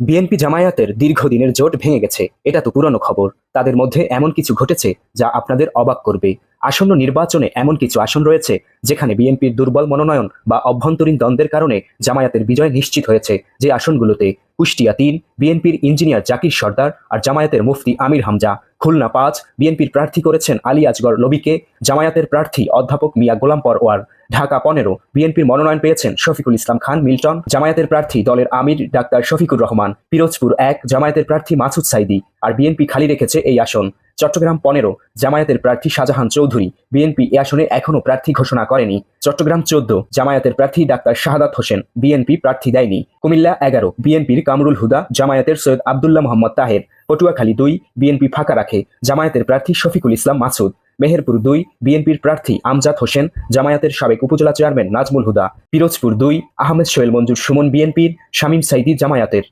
BNP জামায়াতের দীর্ঘদিনের জোট ভেঙে গেছে, এটা তো পুরনো খবর। তাদের মধ্যে এমন কিছু ঘটেছে যা আপনাদের অবাক করবে। আসন্ন নির্বাচনে এমন কিছু আসন রয়েছে যেখানে বিএনপির দুর্বল মনোনয়ন বা অভ্যন্তরীণ দ্বন্দ্বের কারণে জামায়াতের বিজয় নিশ্চিত হয়েছে। যে আসনগুলোতে কুষ্টিয়া তিন বিএনপির ইঞ্জিনিয়ার জাকির সর্দার আর জামায়াতের মুফতি আমির হামজা খুলনা পাঁচ, বিএনপির প্রার্থী করেছেন আলী আজগর লবিকে জামায়াতের প্রার্থী অধ্যাপক মিয়া গোলাম পরওয়ার, ঢাকা পনেরো, বিএনপির মনোনয়ন পেয়েছেন শফিকুল ইসলাম খান, মিল্টন, জামায়াতের প্রার্থী দলের আমির ডাক্তার শফিকুর রহমান, পিরোজপুর এক, জামায়াতের প্রার্থী মাসুদ সাইদি, আর বিএনপি খালি রেখেছে এই আসন। চট্টগ্রাম পনেরো, জামায়াতের প্রার্থী শাহজাহান চৌধুরী, বিএনপি এ আসনে এখনও প্রার্থী ঘোষণা করেনি। চট্টগ্রাম চোদ্দ, জামায়াতের প্রার্থী ডাক্তার শাহাদাত হোসেন, বিএনপি প্রার্থী দেয়নি। কুমিল্লা এগারো, বিএনপির কামরুল হুদা, জামায়াতের সৈয়দ আবদুল্লাহ মোহাম্মদ তাহের, পটুয়াখালী দুই, বিএনপি ফাঁকা রাখে, জামায়াতের প্রার্থী শফিকুল ইসলাম মাসুদ, মেহেরপুর দুই, বিএনপির প্রার্থী আমজাদ হোসেন, জামায়াতের সাবেক উপজেলা চেয়ারম্যান নাজমুল হুদা, পিরোজপুর দুই, আহমেদ সোহেল মঞ্জুর সুমন বিএনপির, শামীম সাইদি জামায়াতের।